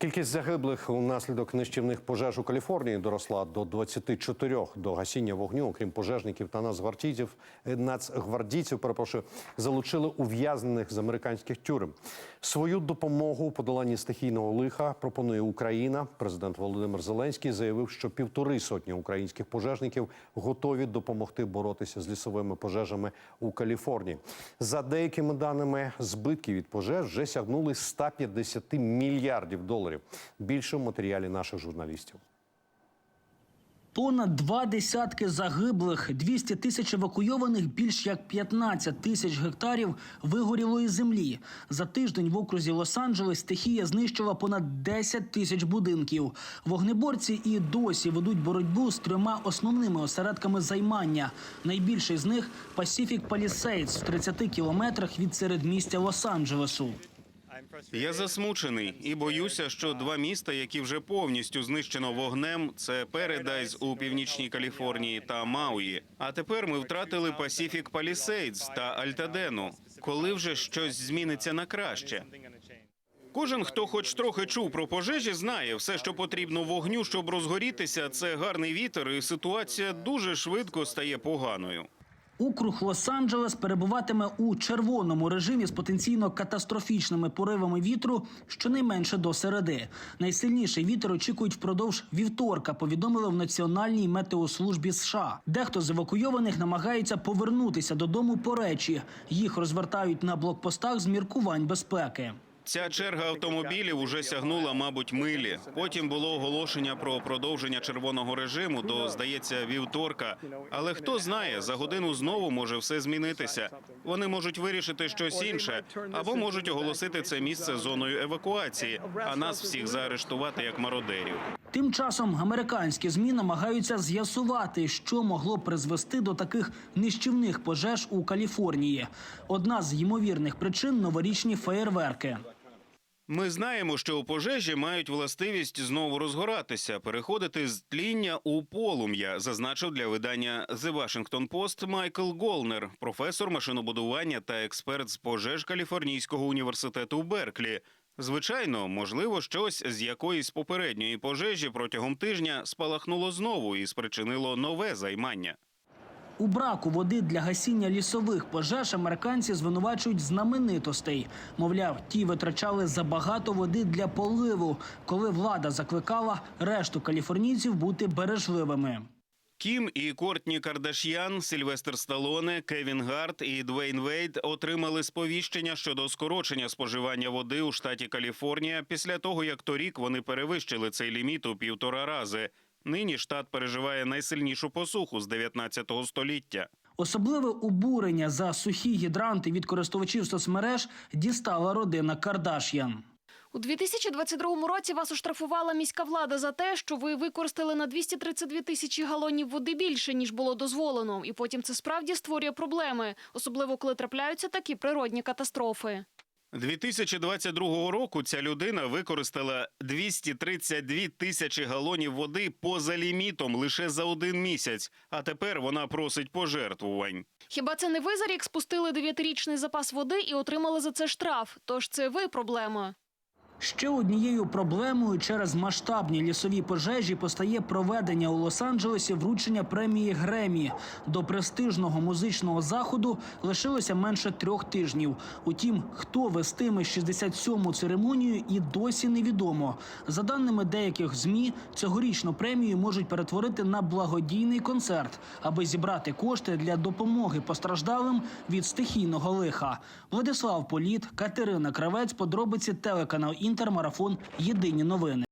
Кількість загиблих унаслідок нищівних пожеж у Каліфорнії доросла до 24. До гасіння вогню, окрім пожежників та нацгвардійців, е, нацгвардійців, перепрошую, залучили ув'язнених з американських тюрем. Свою допомогу у подоланні стихійного лиха пропонує Україна. Президент Володимир Зеленський заявив, що півтори сотні українських пожежників готові допомогти боротися з лісовими пожежами у Каліфорнії. За деякими даними, збитки від пожеж вже сягнули 150 мільярдів доларів. Більше в матеріалі наших журналістів. Понад два десятки загиблих, 200 тисяч евакуйованих, більш як 15 тисяч гектарів вигорілої землі. За тиждень в окрузі Лос-Анджелес стихія знищила понад 10 тисяч будинків. Вогнеборці і досі ведуть боротьбу з трьома основними осередками займання. Найбільший з них Pacific Palisades в 30 кілометрах від середмістя Лос-Анджелесу. Я засмучений і боюся, що два міста, які вже повністю знищено вогнем, це Передайз у північній Каліфорнії та Мауї. А тепер ми втратили Пасіфік Палісейдс та Альтадену. Коли вже щось зміниться на краще? Кожен, хто хоч трохи чув про пожежі, знає все, що потрібно вогню, щоб розгорітися. Це гарний вітер, і ситуація дуже швидко стає поганою. Округ Лос-Анджелес перебуватиме у червоному режимі з потенційно катастрофічними поривами вітру щонайменше до середи. Найсильніший вітер очікують впродовж вівторка. Повідомили в Національній метеослужбі США. Дехто з евакуйованих намагається повернутися додому по речі. Їх розвертають на блокпостах з міркувань безпеки. Ця черга автомобілів уже сягнула, мабуть, милі. Потім було оголошення про продовження червоного режиму до, здається, вівторка. Але хто знає, за годину знову може все змінитися. Вони можуть вирішити щось інше, або можуть оголосити це місце зоною евакуації, а нас всіх заарештувати як мародерів. Тим часом американські змі намагаються з'ясувати, що могло призвести до таких нищівних пожеж у Каліфорнії. Одна з ймовірних причин новорічні феєрверки. Ми знаємо, що у пожежі мають властивість знову розгоратися, переходити з тління у полум'я, зазначив для видання The Washington Post Майкл Голнер, професор машинобудування та експерт з пожеж Каліфорнійського університету Берклі. Звичайно, можливо, щось з якоїсь попередньої пожежі протягом тижня спалахнуло знову і спричинило нове займання. У браку води для гасіння лісових пожеж американці звинувачують знаменитостей. Мовляв, ті витрачали забагато води для поливу, коли влада закликала решту каліфорнійців бути бережливими. Кім і Кортні Кардаш'ян, Сільвестр Сталоне, Кевін Гарт і Двейн Вейд отримали сповіщення щодо скорочення споживання води у штаті Каліфорнія після того, як торік вони перевищили цей ліміт у півтора рази. Нині штат переживає найсильнішу посуху з 19 століття. Особливе обурення за сухі гідранти від користувачів соцмереж дістала родина Кардаш'ян. У 2022 році вас оштрафувала міська влада за те, що ви використали на 232 тисячі галонів води більше ніж було дозволено, і потім це справді створює проблеми, особливо коли трапляються такі природні катастрофи. 2022 року ця людина використала 232 тисячі галонів води поза лімітом лише за один місяць. А тепер вона просить пожертвувань. Хіба це не ви за рік спустили дев'ятирічний запас води і отримали за це штраф? Тож це ви проблема. Ще однією проблемою через масштабні лісові пожежі постає проведення у Лос-Анджелесі вручення премії Гремі. До престижного музичного заходу лишилося менше трьох тижнів. Утім, хто вестиме 67-му церемонію, і досі невідомо. За даними деяких змі, цьогорічну премію можуть перетворити на благодійний концерт, аби зібрати кошти для допомоги постраждалим від стихійного лиха. Владислав Політ, Катерина Кравець, подробиці телеканал Інтермарафон. Єдині новини.